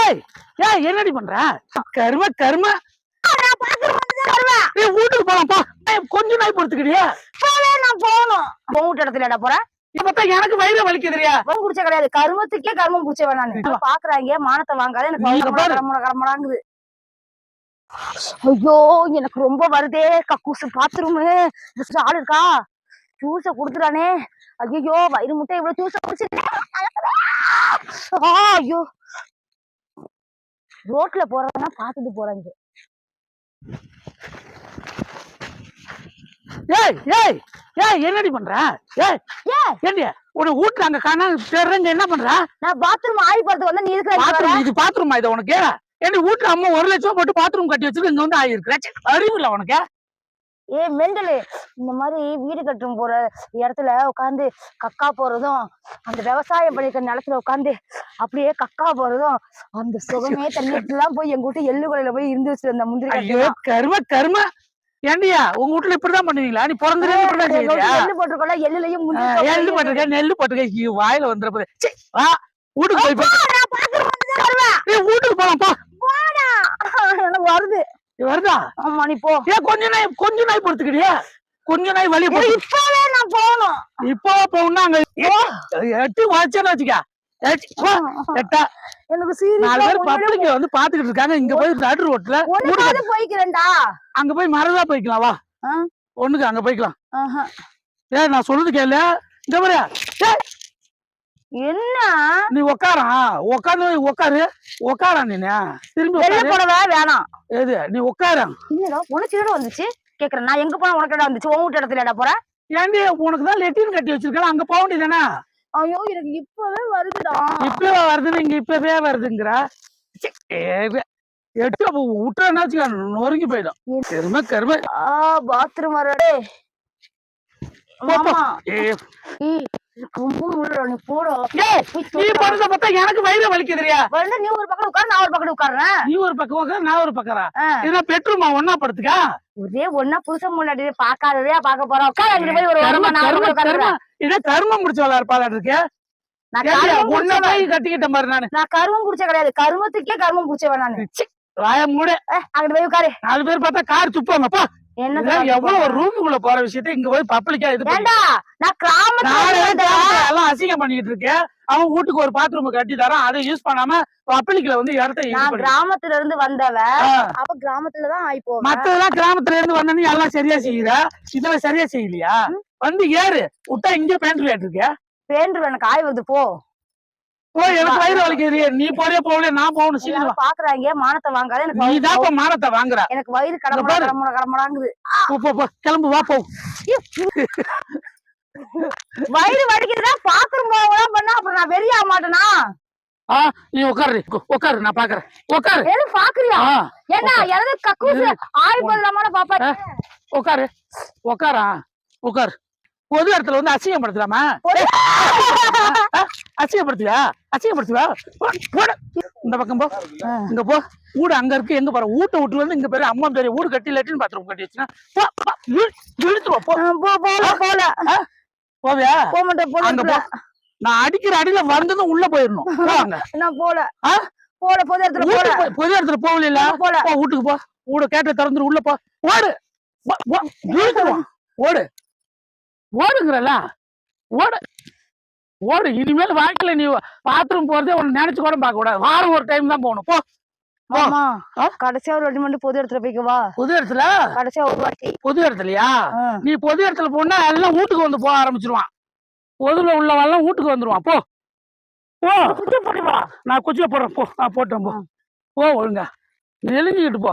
ஏய் ஏய் என்னடி பண்ற? கரும கரும. ஏய் வீட்டுக்கு போலாம் போ. ஏய், கொஞ்ச நாய் பொறுத்துக்கிறியா நான் போகணும். போகிட்ட இடத்துல போறேன் எனக்கு வயிறு வலிக்குதுறியா? கருமம் புடிச்ச கிடையாது. கருமத்துக்கே கருமம் புடிச்ச வேணான்னு பாக்குறாங்க மானத்தை வாங்காத எனக்கு நீ கடமுடாங்குது ஐயோ எனக்கு ரொம்ப வருதே கக்கூசு பாத்ரூமு ஆள் இருக்கா? ஜூஸ குடுத்துறானே ஐயோ வயிறு முட்டை இவ்வளவு ஜூஸ குடிச்சிருக்கேன். ஐயோ. ரோட்ல போறவனா பாத்துட்டு போறாங்க ஏய் ஏய் ஏய் என்னடி பண்ற? ஏய் ஏய். ஏண்டி உன வீட்டுல அங்க காணா தேடுறேங்க என்ன பண்ற? நான் பாத்ரூம் ஆய் போறது வந்து நீ இருக்கிற பாத்ரூம் இது பாத்ரூமா இது உனக்கு? ஏண்டி வீட்டுல அம்மா ஒரு லட்சம் போட்டு பாத்ரூம் கட்டி வச்சிருக்கு இங்க வந்து ஆயிருக்கிற அறிவு இல்ல உனக்கு? ஏ மெண்டலு. இந்த மாதிரி வீடு கட்டும் போற இடத்துல உட்காந்து கக்கா போறதும் அந்த விவசாயம் பண்ணிருக்கிற நிலத்துல உட்காந்து அப்படியே கக்கா போறதும் அந்த சுகமே தண்ணிட்டுலாம் போய் எங்க வீட்டு எள்ளு கொலையில போய் இருந்து வச்சிருந்த அந்த முந்திரி கரும கரும. ஏண்டியா உங்க வீட்டுல இப்படிதான் பண்ணுவீங்களா? நீ பிறந்ததே எள்ளு போட்டிருக்கோம்ல எள்ளுலயும் எள்ளு பட்டிருக்க நெல்லு பட்டிருக்க. வாயில வந்துட போது. வா வீட்டுக்கு போய் வீட்டுக்கு போலாம் போ. வருது. வருதா? ஆமா நீ போ. ஏன் கொஞ்ச நாய் கொஞ்ச நாய் பொறுத்துக்கிறியா கொஞ்ச நாய் வழி இப்பவே நான் போகணும். இப்போ போனா அங்க எட்டு வச்சேன்னு வச்சுக்க. எட்டு- எனக்கு நாலு பேர் சீரியஸா பப்ளிக் வந்து பாத்துக்கிட்டு இருக்காங்க. இங்க போய் நடு ரோட்ல போய்க்கிறேன்டா. அங்க போய் மரதா போய்க்கலாம் வா. ஒண்ணுக்கு அங்க போய்க்கலாம். ஏய் நான் சொல்றது கேளு. இந்த என்ன? நீ உக்காரா? உக்காந்து உக்காரு. உக்காரா நீ திரும்பி வெள்ளை புடவை வேணாம். எது? நீ உக்காரா. இல்லடா உனக்கு வந்துச்சு? கேக்குறேன் நான் எங்க போனா உனக்கு என்னடா வந்துச்சு? உன் வீட்டு இடத்துல போற? ஏண்டி உனக்கு தான் லெட்டின் கட்டி வச்சிருக்கேன். அங்க போக வேண்டியதானே ஐயோ எனக்கு இப்பவே வருதுடா. இப்பவே வருதுன்னு இங்க இப்பவே வருதுங்கிற. எட்டு விட்டுறேன்னா வச்சுக்க நொறுங்கி போயிடும். கரும கரும. ஆ பாத்ரூம் வரடே. மாமா. ஏ, எனக்கு வயிறு வலிக்குதுறியா? நீ ஒரு பக்கம் உட்காரு நான் ஒரு பக்கம் உட்காருறேன். நீ ஒரு பக்கம் உட்கார நான் ஒரு பக்கரா ஆ. இதெல்லாம் பெட்ரூமா ஒன்னா படுத்துக்கா? ஒரே ஒன்னா புருஷன் முன்னாடி பாக்காததே பாக்க போறோம் உட்காரு அங்க போய் ஒரு ஓரமா நான் பக்கம். இத கருமம். முடிச்சு விளையாடுப்பாளா இருக்கு? கட்டிக்கிட்ட மாதிரி நானு. நான் கருமம் புடிச்ச கிடையாது. கருமத்துக்கே கருமம் புடிச்சவன் நானு. வாய மூட. அங்கிட்டு போய் உட்காரு. நாலு பேர் பார்த்தா கார் துப்பாங்க எவ்வளவு ஒரு ரூமுக்குள்ள போற விஷயத்த இங்க போய் பப்ளிக்கா இது கிராமத்துல. எல்லாம் அசிங்கம் பண்ணிட்டு இருக்கேன்? அவன் வீட்டுக்கு ஒரு பாத்ரூம் கட்டி தரான். அதை யூஸ் பண்ணாம பப்ளிக்ல வந்து இடத்த கிராமத்துல இருந்து வந்தவ ஆ. அப்ப கிராமத்துலதான் ஆயி போவேன் மத்ததெல்லாம் கிராமத்துல இருந்து வந்தனே எல்லாம் சரியா செய்யுற? இதெல்லாம் சரியா செய்யலையா? வந்து ஏறு. விட்டா இங்க பேண்ட் இருக்க? பேன்று எனக்கு ஆய் வருது போ. எனக்கு வயிறு வலிக்குது நீ போறே போகல நான் போகணும் சீக்கிரம் பாக்குறாங்க. மானத்தை வாங்காத எனக்கு நீ தான் மானத்தை வாங்குற. எனக்கு வயிறு கடமுடா. கடமுடா கடமுடாங்குது. கிளம்பு வா போ. வயிறு வலிக்குதுன்னா பாத்ரூம் போகலாம் பண்ணா அப்புறம் நான் ஆக மாட்டேனா? ஆ நீ உட்காரு உட்காரு நான் பாக்குறேன். உட்காரு எது பாக்குறியா? ஆ. ஏன்னா எனது கக்கூசு ஆய் போடலாமான பாப்பா? ஆ. உட்காரு உட்காரா உட்காரு பொது இடத்துல வந்து அசிங்கப்படுத்தலாமா? அசிங்கப்படுத்துவியா? அசிங்கப்படுத்துவியா? போடு. இந்த பக்கம் போ. இங்க போ. வீடு அங்க இருக்கு எங்க பாரு. வீட்டை விட்டு வந்து இங்க பேரு அம்மா பேரு. வீடு கட்டி லெட்டின் பாத்ரூம் கட்டி வச்சுனா போ போ, இழு- இழுத்துருவா போ போ. போல. போல போவியா? போக மாட்டேன் போல அங்க போ. நான் அடிக்கிற அடியில வந்ததும் உள்ள போயிடணும் நான் போல? போல பொது இடத்துல போல. பொது இடத்துல போகல போல. போ வீட்டுக்கு போ. வீட கேட்ட திறந்துரு உள்ள போ. ஓடு. ஓடு. ஓடுங்கிறல. ஓடு. ஓடு இனிமேல் வாழ்க்கையில நீ பாத்ரூம் போறதே உன்னை நினைச்சு கூட பார்க்க கூடாது. வாரம் ஒரு டைம் தான் போகணும். போ? கடைசியா ஒரு ரெண்டு மணி பொது இடத்துல போய்க்கவா பொது இடத்துல? கடைசியா ஒரு வாட்டி. பொது இடத்துலயா. நீ பொது இடத்துல போனா எல்லாம் வீட்டுக்கு வந்து போக ஆரம்பிச்சிருவான். பொதுல உள்ளவெல்லாம் வீட்டுக்கு வந்துருவான். போ. போ. நான் குச்சியை போடுறேன். போ. நான் போட்டேன் போ. போ ஒழுங்கா. நெலிஞ்சுக்கிட்டு போ.